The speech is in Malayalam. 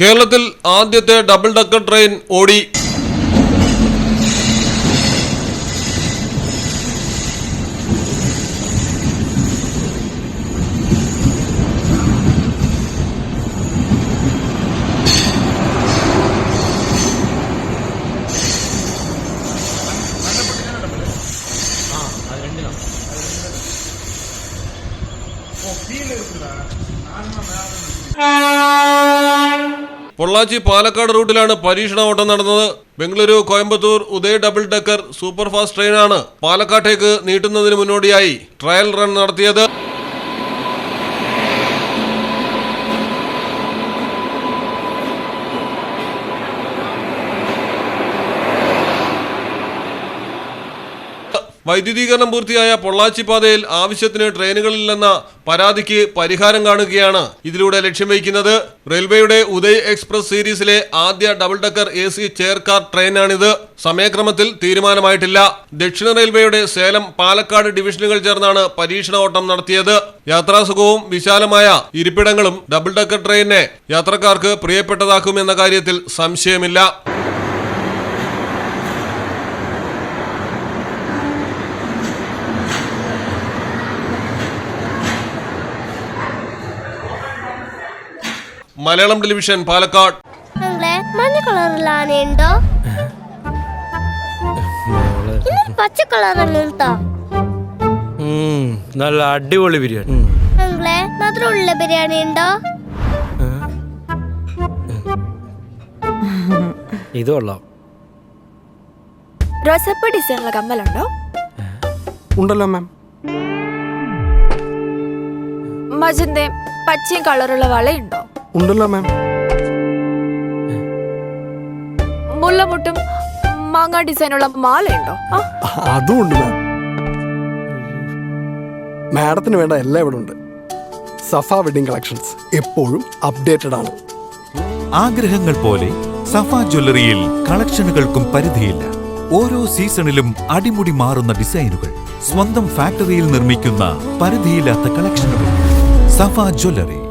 കേരളത്തിൽ ആദ്യത്തെ ഡബിൾ ഡക്കർ ട്രെയിൻ ഓടി Pollachi Palakkad റൂട്ടിലാണ് പരീക്ഷണ ഓട്ടം നടന്നത്. Bengaluru Coimbatore Udaya double decker super fast ട്രെയിനാണ് പാലക്കാട്ടേക്ക് നീട്ടുന്നതിന് മുന്നോടിയായി ട്രയൽ റൺ നടത്തിയത്. വൈദ്യുതീകരണം പൂർത്തിയായ പൊള്ളാച്ചി പാതയിൽ ആവശ്യത്തിന് ട്രെയിനുകളില്ലെന്ന പരാതിക്ക് പരിഹാരം കാണുകയാണ് ഇതിലൂടെ ലക്ഷ്യം വയ്ക്കുന്നത്. റെയിൽവേയുടെ ഉദയ് എക്സ്പ്രസ് സീരീസിലെ ആദ്യ double decker A C chair car ട്രെയിനാണിത്. സമയക്രമത്തിൽ തീരുമാനമായിട്ടില്ല. ദക്ഷിണ റെയിൽവേയുടെ സേലം പാലക്കാട് ഡിവിഷനുകൾ ചേർന്നാണ് പരീക്ഷണ ഓട്ടം നടത്തിയത്. യാത്രാസുഖവും വിശാലമായ ഇരിപ്പിടങ്ങളും ഡബിൾ ഡക്കർ ട്രെയിനിനെ യാത്രക്കാർക്ക് പ്രിയപ്പെട്ടതാക്കുമെന്ന കാര്യത്തിൽ സംശയമില്ല. മലയാളം ടെലിവിഷൻ പാലക്കാട്. അങ്ങളെ മഞ്ഞ കളറിൽ ആനയുണ്ടോ ഇന്ന് പച്ച കളറുണ്ടോ ഉം, നല്ല അടിപൊളി ബിരിയാണി. അങ്ങളെ മധുരമുള്ള ബിരിയാണി ഉണ്ടോ? ഇത് കൊള്ളാം. റോസപ്പ് ഡിസൈനുള്ള കമ്മലുണ്ടോ? ഉണ്ടല്ലോ മാം. മജന്തയും പച്ചയും കളറുള്ള വളയുണ്ടോ? ഉണ്ടല്ലോ മാം. മുല്ലമുട്ടും മാങ്ങ ഡിസൈനുള്ള മാലയുണ്ടോ? അതും ഉണ്ട് മാം. മാഡത്തിന് വേണ്ട എല്ലാം ഇവിടെ ഉണ്ട്. സഫ വെഡിങ് കളക്ഷൻസ് എപ്പോഴും അപ്ഡേറ്റഡ് ആണ്. ആഗ്രഹങ്ങൾ പോലെ സഫ ജ്വല്ലറിയിൽ കളക്ഷനുകൾക്കും പരിധിയില്ല. ഓരോ സീസണിലും അടിമുടി മാറുന്ന ഡിസൈനുകൾ സ്വന്തം ഫാക്ടറിയിൽ നിർമ്മിക്കുന്ന പരിധിയില്ലാത്ത കളക്ഷനുകൾ. സഫ ജ്വല്ലറി